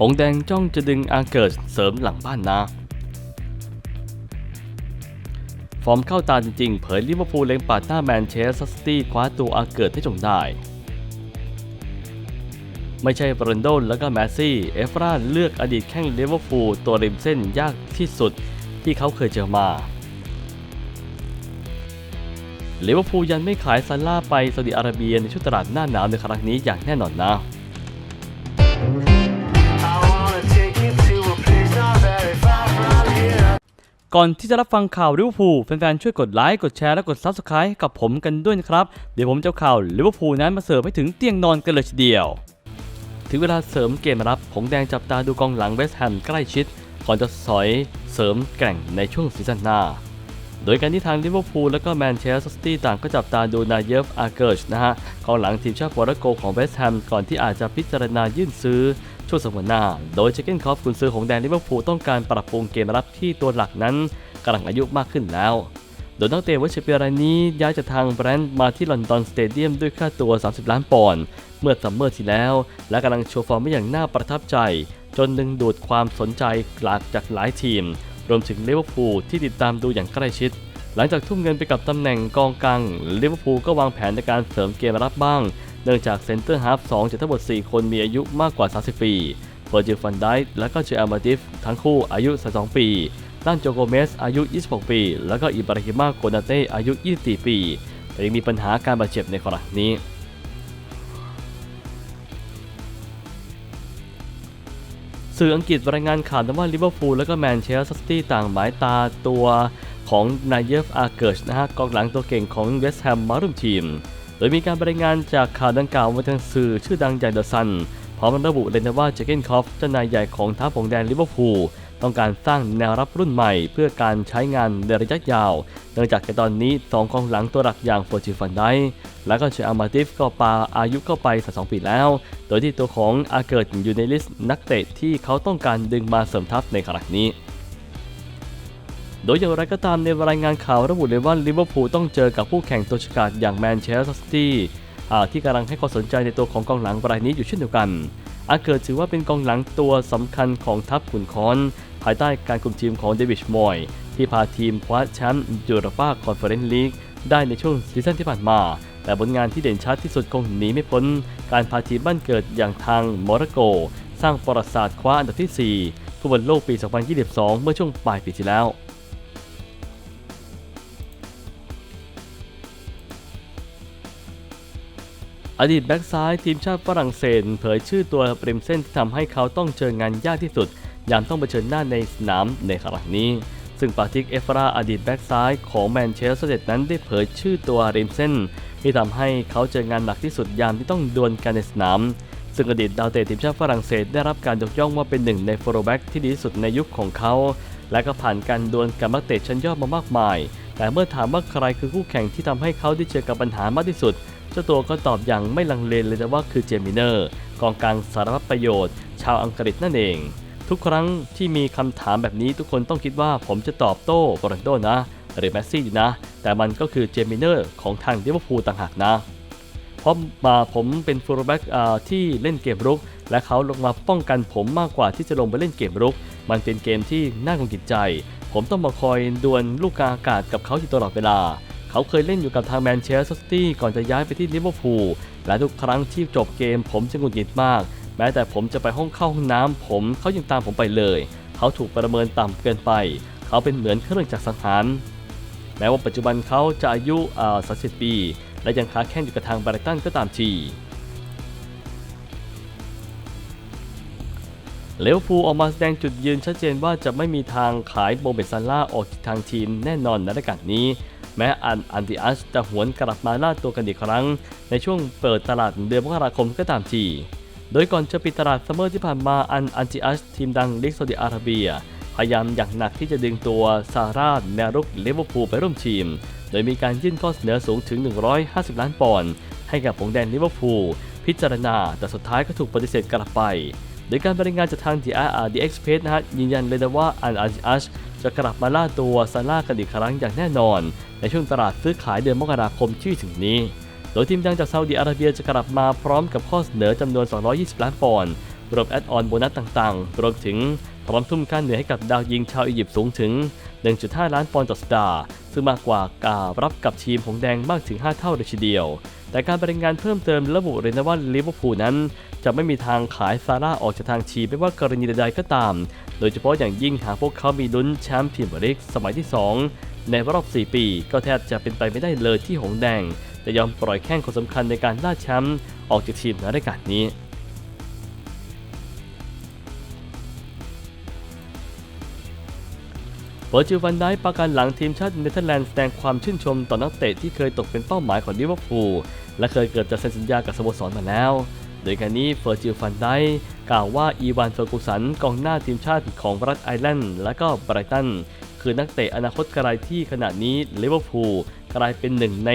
หงแดงจ้องจะดึงอาเกิร์ตเสริมหลังบ้านนะฟอร์มเข้าตาจริงๆ เผยลิเวอร์พูลเล็งปาดหน้าแมนเชสเตอร์ซิตี้คว้าตัวอาเกิร์ตให้จงได้ ไม่ใช่บรันโดนแล้วก็แมสซี่ เอฟราเลือกอดีตแข้งลิเวอร์พูลตัวริมเส้นยากที่สุดที่เขาเคยเจอมาลิเวอร์พูลยังไม่ขายซาร่าไปซาอุดิอาระเบียในช่วงตลาดหน้าหนาวในครั้งนี้อย่างแน่นอนนะ ก่อนที่จะรับฟังข่าวลิเวอร์พูลแฟนๆ ช่วยกดไลค์ กดแชร์ และกด Subscribe กับผมกันด้วยนะครับ เดี๋ยวผมจะเอาข่าวลิเวอร์พูลนั้นมาเสิร์ฟให้ถึงเตียงนอนกันเลยทีเดียว ถึงเวลาเสริมเกมรับผงแดงจับตาดูกองหลังเวสต์แฮมใกล้ชิด ก่อนจะสอยเสริมแกร่งในช่วงซีซั่นหน้า โดยการที่ทางลิเวอร์พูลและก็แมนเชสเตอร์ซิตี้ต่างก็จับตาดูนายเยฟอาร์เกิร์ชนะฮะกองหลังทีมชาติโปรตุเกสของเวสต์แฮมก่อนที่อาจจะพิจารณายื่นซื้อ ช่วงสัปดาห์หน้า โดยเจเกนคอฟกุนซื้อของแดนลิเวอร์พูลต้องการปรับปรุงเกมรับที่ตัวหลักนั้นกำลังอายุมากขึ้นแล้ว โดยนักเตะวัชเปียรายนี้ย้ายจากทางแบรนด์มาที่ลอนดอนสเตเดียมด้วยค่าตัว 30 ล้านปอนด์เมื่อซัมเมอร์ที่แล้ว และกำลังโชว์ฟอร์มไม่อย่างน่าประทับใจ จนดึงดูดความสนใจหลากจากหลายทีม รวมถึงลิเวอร์พูลที่ติดตามดูอย่างใกล้ชิดหลังจากทุ่มเงินไปกับตำแหน่งกองกลางลิเวอร์พูลก็วางแผนในการเสริมเกมรับบ้าง เนื่องจากเซนเตอร์ฮาฟ2จากทั้งหมด 4 คนมีอายุมากกว่า 30 ปีเฟอร์จิลฟันไดค์และก็เจออามาดิฟทั้งคู่อายุ 32 ปีด้านโจโกเมสอายุ 26 ปี แล้วก็อิบราฮิมาโกนาเต้อายุ 24 ปีแต่ยังมีปัญหาการบาดเจ็บในครั้งนี้สื่ออังกฤษรายงานข่าวว่าลิเวอร์พูลและก็แมนเชสเตอร์ซิตี้ต่างหมายตาตัวของนายเยฟอาเกิร์ชนะฮะกองหลังตัวเก่งของเวสต์แฮมมาร่วมทีม โดยมีการรายงานจากข่าวดังกล่าวมาทางสื่อชื่อดังอย่างเดอะซันพร้อมระบุเลยนะว่าเจเกนคอฟเจ้านายใหญ่ของทัพผงแดนลิเวอร์พูลต้องการสร้างแนวรับรุ่นใหม่ เพื่อการใช้งานในระยะยาว เนื่องจากในตอนนี้สองกองหลังตัวหลักอย่างโฟจิฟันไดและก็เชอามาติฟก็ปาอายุเข้าไป32ปีแล้ว โดยที่ตัวของอาเกิดอยู่ในลิสต์นักเตะที่เขาต้องการดึงมาเสริมทัพในครั้งนี้ โดยอย่างไรก็ตามในรายงานข่าวระบุเลยว่าลิเวอร์พูลต้องเจอกับคู่แข่งตัวฉกาจอย่างแมนเชสเตอร์ซิตี้ที่กำลังให้ความสนใจในตัวของกองหลังรายนี้อยู่เช่นเดียวกัน อาเกิดถือว่าเป็นกองหลังตัวสำคัญของทัพขุนค้อน ภายใต้การคุมทีมของเดวิดมอยที่พาทีมคว้าแชมป์ยูโรปาคอนเฟอเรนซ์ลีกได้ในช่วงซีซั่นที่ผ่านมา แต่ผลงานที่เด่นชัดที่สุดคงหนีไม่พ้น การพาทีมบ้านเกิดอย่างทางโมร็อกโก สร้างประวัติศาสตร์คว้าอันดับที่4ฟุตบอลโลกปี 2022 เมื่อช่วงปลายปีที่แล้ว อดีตแบ็กซ้ายทีมชาติฝรั่งเศสเผยชื่อตัวปริมเส้นที่ทำให้เขาต้องเจองานยากที่สุด ยามต้องเผชิญหน้าในสนามในครั้งนี้ ซึ่งปาติกเอฟราอดีตแบ็กซ้ายของแมนเชสเตอร์ซิตี้นั้นได้เผยชื่อตัวริมเส้น ที่ทำให้เขาเจองานหนักที่สุดยามที่ต้องดวลกันในสนาม ซึ่งอดีตดาวเตะทีมชาติฝรั่งเศสได้รับการยกย่องว่าเป็นหนึ่งในโฟร์แบ็กที่ดีที่สุดในยุคของเขา และก็ผ่านการดวลกับนักเตะชั้นยอดมามากมาย แต่เมื่อถามว่าใครคือคู่แข่งที่ทำให้เขาได้เจอกับปัญหามากที่สุด เจ้าตัวก็ตอบอย่างไม่ลังเลเลยนะว่าคือเจมิเนอร์กองกลางสารพัดประโยชน์ ชาวอังกฤษนั่นเอง ทุกครั้งที่มีคำถามแบบนี้ทุกคนต้องคิดว่าผมจะตอบโต้โรนโดนะ หรือแมสซี่นะ แต่มันก็คือเจมิเนอร์ของทางลิเวอร์พูลต่างหากนะเพราะมาผมเป็นฟูลแบ็กที่เล่นเกมรุก และเขาลงมาป้องกันผมมากกว่าที่จะลงไปเล่นเกมรุก มันเป็นเกมที่น่ากังวลใจ ผมต้องมาคอยดวลลูกกาอากาศกับเขาอยู่ตลอดเวลา เขาเคยเล่นอยู่กับทางแมนเชสเตอร์ซิตี้ก่อนจะย้ายไปที่ลิเวอร์พูลและทุกครั้งที่จบเกมผมจะหงุดหงิดมาก แม้แต่ผมจะไปห้องเข้าห้องน้ำผมเขายังตามผมไปเลย เขาถูกประเมินต่ำเกินไป เขาเป็นเหมือนเครื่องจักรสังหารแม้ว่าปัจจุบันเขาจะอายุอ่า30ปี และยังค้าแข่งอยู่กับทางไบรตันก็ตามทีเลวอร์พูลออกมาแสดงจุดยืนชัดเจนว่าจะไม่มีทางขายโมเมดซาร่าออกจากทางทีมแน่นอนในรายการนี้ แม้อันอันติอัสจะหวนกลับมาล่าตัวกันอีกครั้ง ในช่วงเปิดตลาดเดือนมกราคมก็ตามที โดยก่อนจะปิดตลาดซัมเมอร์ที่ผ่านมาอันอันติอัสทีมดังลีกซาอุดิอาระเบีย พยายามอย่างหนักที่จะดึงตัวซาร่าแนรุกเลเวอร์พูลไปร่วมทีม โดยมีการยื่นข้อเสนอสูงถึง 150 ล้านปอนด์ให้กับผงแดนลิเวอร์พูลพิจารณา แต่สุดท้ายก็ถูกปฏิเสธกลับไป โดยการบรรายงานจากทาง The uh, The Express นะฮะยืนยันเลยนะว่าอันอัช จะกลับมาล่าตัวซาร่ากันอีกครั้งอย่างแน่นอน ในช่วงตลาดซื้อขายเดือนมกราคมที่ถึงนี้ โดยทีมดังจากซาอุดีอาระเบียจะกลับมาพร้อมกับข้อเสนอจำนวน 220 ล้านปอนด์รวมแอดออนโบนัสต่างๆ รวมถึงพร้อมทุ่มค่าเหนื่อยให้กับดาวยิงชาวอียิปต์สูงถึง 1.5 ล้านปอนด์ต่อสัปดาห์ ซึ่งมากกว่าการรับกับทีมหงแดงมากถึง 5 เท่าเลยทีเดียว แต่การบริงานเพิ่มเติมระบุเลยนะว่าลิเวอร์พูลนั้น จะไม่มีทางขายซาร่าออกจากทางทีมไม่ว่ากรณีใดๆก็ตาม โดยเฉพาะอย่างยิ่งหากพวกเขามีลุ้นแชมป์พรีเมียร์ลีกสมัยที่ 2 ในรอบ 4 ปี ก็แทบจะเป็นไปไม่ได้เลยที่หงแดงจะยอมปล่อยแข้งคนสำคัญในการล่าแชมป์ออกจากทีมในรายการนี้ เวอร์จิล van ไดประกันหลังทีมชาติเนเธอร์แลนด์แสดงความชื่นชมต่อนักเตะที่เคยตกเป็นเป้าหมายของลิเวอร์พูลและเคยเกิดจะเซ็นสัญญากับสโมสรมาแล้ว โดยการนี้เฟอร์จิล van ไดกล่าวว่าอีวานเฟอร์กูสันกองหน้าทีมชาติของรัฐไอร์แลนด์และก็ไบรตันคือนักเตะอนาคตไกลที่ขณะนี้ลิเวอร์พูลกลายเป็นหนึ่งใน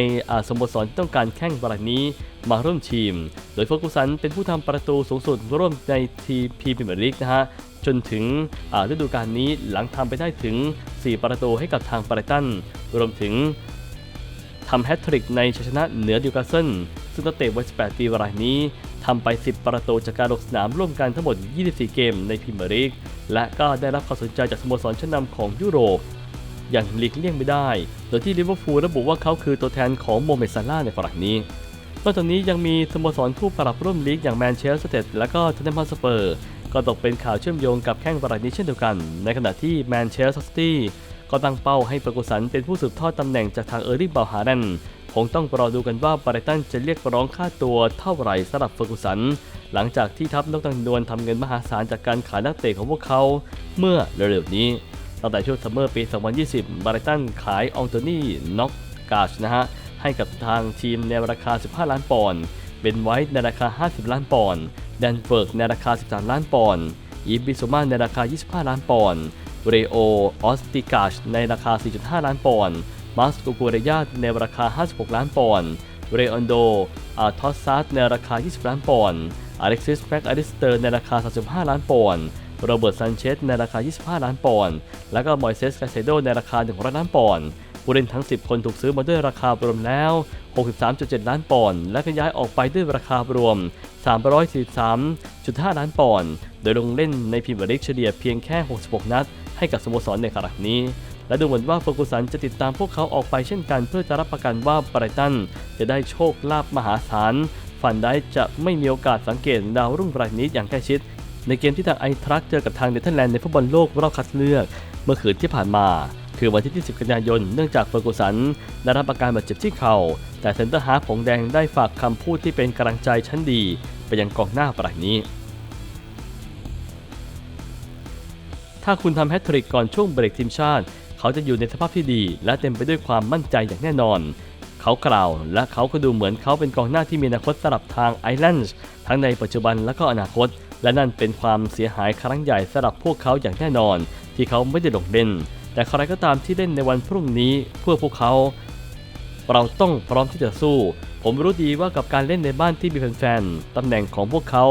สโมสรที่ต้องการแข่งรายนี้มาร่วมทีม โดยเฟอร์กูสันเป็นผู้ทำประตูสูงสุดร่วมในทีมพรีเมียร์ลีกนะฮะ จนถึงฤดูกาลนี้หลังทำไปได้ถึง 4 ประตูให้กับทางไบรตัน รวมถึงทำแฮตทริกในชัยชนะเหนือดิวคาสเซิลซึ่งนักเตะวัย18ปีรายนี้ทำไป 10 ประตูจากการลงสนามร่วมกันทั้งหมด 24 เกมในพรีเมียร์ลีก และก็ได้รับความสนใจจากสโมสรชั้นนำของยุโรป อย่างหลีกเลี่ยงไม่ได้ โดยที่ลิเวอร์พูลระบุว่าเขาคือตัวแทนของโมเมดซาร่าในครั้งนี้ นอกจากนี้ยังมีสโมสรคู่ปรับร่วมลีกอย่างแมนเชสเตอร์และก็เทนนิสสเปอร์ ก็ตกเป็นข่าวเชื่อมโยงกับแข้งรายนี้เช่นเดียวกัน ในขณะที่แมนเชสเตอร์ซิตี้ก็ตั้งเป้าให้เฟอร์กูสันเป็นผู้สืบทอดตำแหน่งจากทางเออร์ลิงเบลฮารันคงต้องรอดูกันว่าบรตันจะเรียกร้องค่าตัวเท่าไหร่สำหรับเฟอร์กูสัน หลังจากที่ทัพนกตังนวลทำเงินมหาศาลจากการขายนักเตะของพวกเขา เมื่อเร็วๆนี้ ตั้งแต่ช่วงซัมเมอร์ปี 2020บาริตันขายอองโตนี่น็อกกาชนะฮะให้กับทางทีมในราคา 15 ล้านปอนด์ เบนไวท์ในราคา 50 ล้านปอนด์แดนเฟิร์กในราคา 13 ล้านปอนด์อีบิโซมาในราคา 25 ล้านปอนด์เรโอออสติกาชในราคา 4.5 ล้านปอนด์มาสโกกูเรยาในราคา 56 ล้านปอนด์เรออนโดอาทอสซัสในราคา 20 ล้านปอนด์อเล็กซิสแม็กอลิสเตอร์ในราคา 35 ล้านปอนด์โรเบิร์ตซันเชสในราคา 25 ล้านปอนด์ แล้วก็มอยเซสกาเซโดในราคา 100 ล้านปอนด์ ผู้เล่นทั้ง 10 คนถูกซื้อมาด้วยราคารวมแล้ว 63.7 ล้านปอนด์และก็ย้ายออกไปด้วยราคารวม 343.5 ล้านปอนด์โดยลงเล่นในพรีเมียร์ลีกเฉลี่ยเพียงแค่ 66 นัด ให้กับสโมสรในครั้งนี้ และดูเหมือนว่าเฟอร์กูสันจะติดตามพวกเขาออกไปเช่นกันเพื่อจะรับประกันว่าไบรตันจะได้โชคลาภมหาศาลฟันได้จะไม่มีโอกาสสังเกตดาวรุ่งรายนี้อย่างใกล้ชิด ในเกมที่ทางไอทรัคเจอกับทางเนเธอร์แลนด์ในฟุตบอลโลกรอบคัดเลือก เมื่อคืนที่ผ่านมา คือวันที่ 20 กันยายน เนื่องจากเฟอร์กูสันได้รับอาการบาดเจ็บที่เข่า แต่เซนเตอร์ฮาร์ฟผงแดงได้ฝากคำพูดที่เป็นกำลังใจชั้นดี ไปยังกองหน้ารายนี้ ถ้าคุณทำแฮตทริกก่อนช่วงเบรกทีมชาติ เขาจะอยู่ในสภาพที่ดี และเต็มไปด้วยความมั่นใจอย่างแน่นอน เขากล่าว และเขาก็ดูเหมือนเขาเป็นกองหน้าที่มีอนาคตสำหรับทางไอแลนด์ทั้งในปัจจุบันและก็อนาคต และนั่นเป็นความเสียหายครั้งใหญ่สำหรับพวกเขาอย่างแน่นอน ที่เขาไม่ได้ลงเล่น แต่ใครก็ตามที่เล่นในวันพรุ่งนี้เพื่อพวกเขา เราต้องพร้อมที่จะสู้ ผมรู้ดีว่ากับการเล่นในบ้านที่มีแฟนๆตำแหน่งของพวกเขา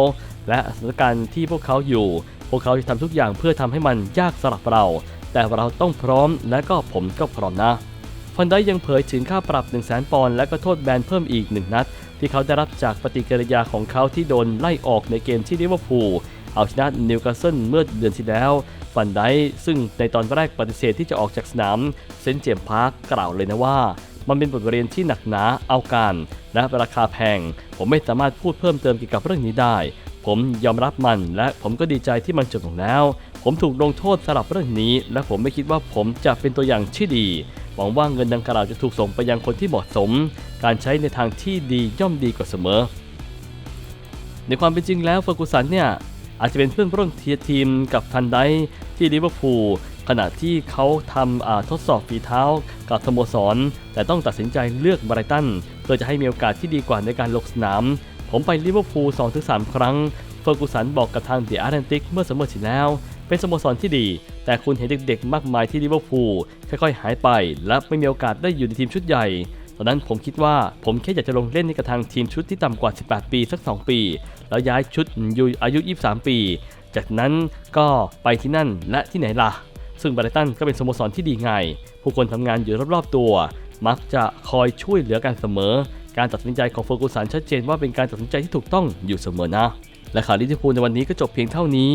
และสถานการณ์ที่พวกเขาอยู่ พวกเขาจะทำทุกอย่างเพื่อทำให้มันยากสำหรับเรา แต่เราต้องพร้อมและก็ผมก็พร้อมนะฟันได้ยังเผยถึงค่าปรับ 1 0 0 0 0แปอนด์และก็โทษแบนเพิ่มอีก 1 นัด ที่เขาได้รับจากปฏิกิริยาของเขาที่โดนไล่ออกในเกมที่ลิเวอร์พูล เอาชนะนิวคาสเซิลเมื่อเดือนที่แล้วฟันได้ซึ่งในตอนแรกปฏิเสธที่จะออกจากสนามเซนเจมพาร์คกล่าวเลยนะว่า มันเป็นบทเรียนที่หนักหนาเอาการและราคาแพง ผมไม่สามารถพูดเพิ่มเติมเกี่ยวกับเรื่องนี้ได้ ผมยอมรับมันและผมก็ดีใจที่มันจบลงแล้ว ผมถูกลงโทษสำหรับเรื่องนี้ และผมไม่คิดว่าผมจะเป็นตัวอย่างที่ดีหวังว่าเงินดังกล่าวจะถูกส่งไปยังคนที่เหมาะสม การใช้ในทางที่ดีย่อมดีกว่าเสมอ ในความเป็นจริงแล้วเฟอร์กูสันเนี่ย อาจจะเป็นเพื่อนร่วมทีมกับทันไดที่ลิเวอร์พูลขณะที่เขาทำาทดสอบฝีเท้ากับสโมสร แต่ต้องตัดสินใจเลือกไบรตันเพื่อจะให้มีโอกาสที่ดีกว่าในการลงสนาม ผมไปลิเวอร์พูล2-3 ครั้งเฟอร์กูสันบอกกับทางเดอะอาร์แลนติกเมื่อสมมติที่แล้ว เป็นสโมสรที่ดี แต่คุณเห็นเด็กๆ มากมายที่ลิเวอร์พูลค่อยๆ หายไป และไม่มีโอกาสได้อยู่ในทีมชุดใหญ่ ตอนนั้นผมคิดว่าผมแค่อยากจะลงเล่นในกระทางทีมชุดที่ต่ำกว่า 18 ปีสัก 2 ปี แล้วย้ายชุดอยู่อายุ 23 ปี จากนั้นก็ไปที่นั่นและที่ไหนล่ะ ซึ่งบรตันก็เป็นสโมสรที่ดีไง ผู้คนทำงานอยู่รอบๆตัว มักจะคอยช่วยเหลือกันเสมอ การตัดสินใจของเฟอร์กูสันชัดเจนว่าเป็นการตัดสินใจที่ถูกต้องอยู่เสมอนะ และข่าวลิเวอร์พูลในวันนี้ก็จบเพียงเท่านี้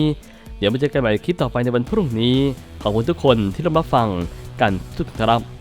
เดี๋ยวมาเจอกันใหม่คลิปต่อไปในวันพรุ่งนี้ ขอบคุณทุกคนที่รับฟังกันทุกท่านครับ